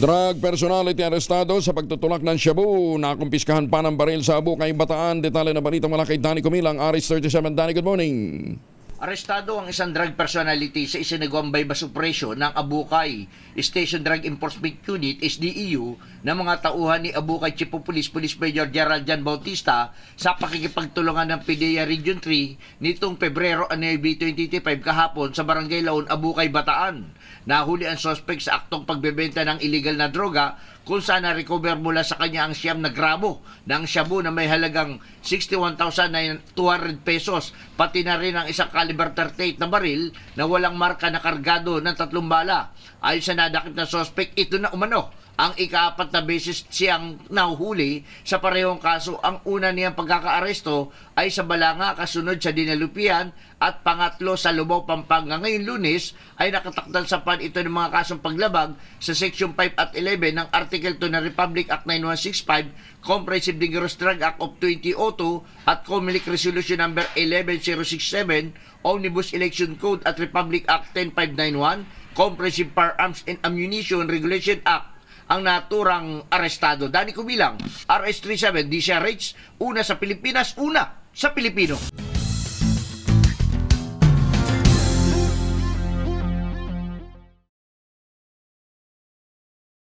Drug personality arestado sa pagtutulak ng Shabu. Nakumpiskahan pa ng baril sa Abukay, Bataan. Detalye na balita mula kay Danny Kumilang, Aris 37. Danny, good morning. Arestado ang isang drug personality sa isinagawambay basupresyo ng Abukay Station Drug Enforcement Unit SDEU ng mga tauhan ni Abukay Chief of Police Police Major Gerald Jan Bautista sa pakikipagtulungan ng PDEA Region 3 nitong Pebrero 9, 2025 kahapon sa Barangay Laon, Abukay, Bataan. Nahuli ang suspect sa aktong pagbebenta ng illegal na droga kung saan na-recover mula sa kanya ang siyam na gramo ng shabu na may halagang 61,200 pesos pati na rin ang isang caliber 38 na baril na walang marka na kargado ng tatlong bala. Ayon sa nadakip na suspect, ito na umano ang ikaapat na beses siyang nahuhuli sa parehong kaso. Ang una niyang pagkakaaresto ay sa Balanga, kasunod sa Dinalupian at pangatlo sa Lubao, Pampanga. Ngayong lunes ay nakatakdal sa pan ito ng mga kasong paglabag sa Section 5 at 11 ng Article 2 ng Republic Act 9165, Comprehensive Dangerous Drug Act of 2002 at Comelec Resolution Number 11067, Omnibus Election Code at Republic Act 10591, Comprehensive Firearms and Ammunition Regulation Act ang naturang arestado. Dani Kubilang, RS-37, di siya rates, una sa Pilipinas, una sa Pilipino.